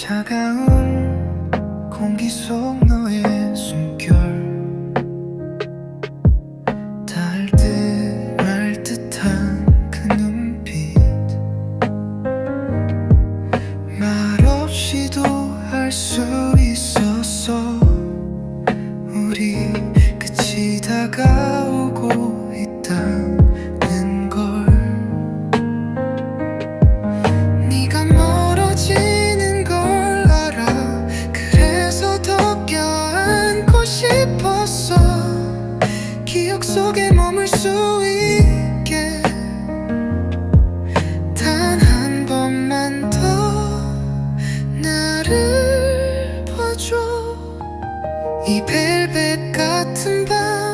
차가운 공기 속 너의 이 벨벳 같은 밤.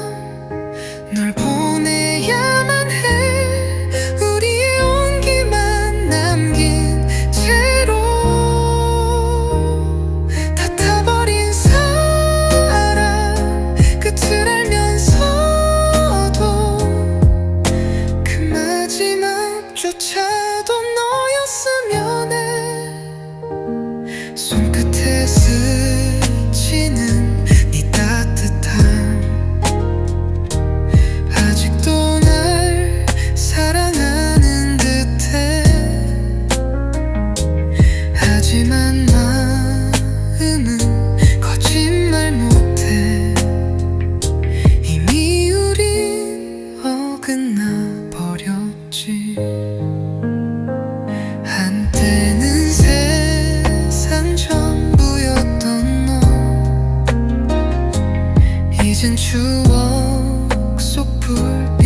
잊은 추억 속 불빛.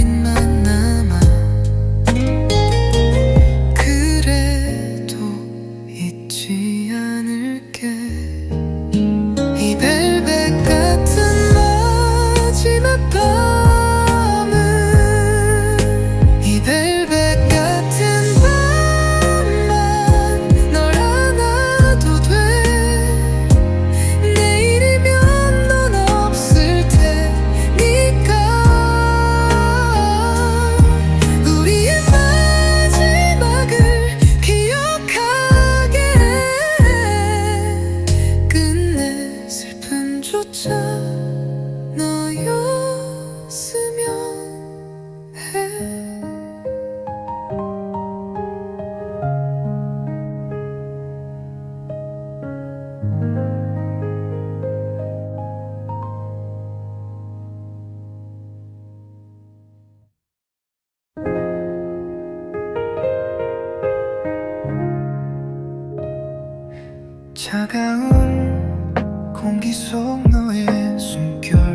차가운 공기 속 너의 숨결.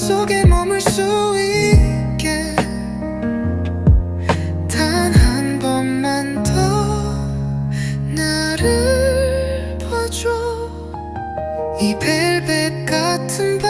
속에 머물 수 있게. 단 한 번만 더 나를 봐줘. 이 벨벳 같은 밤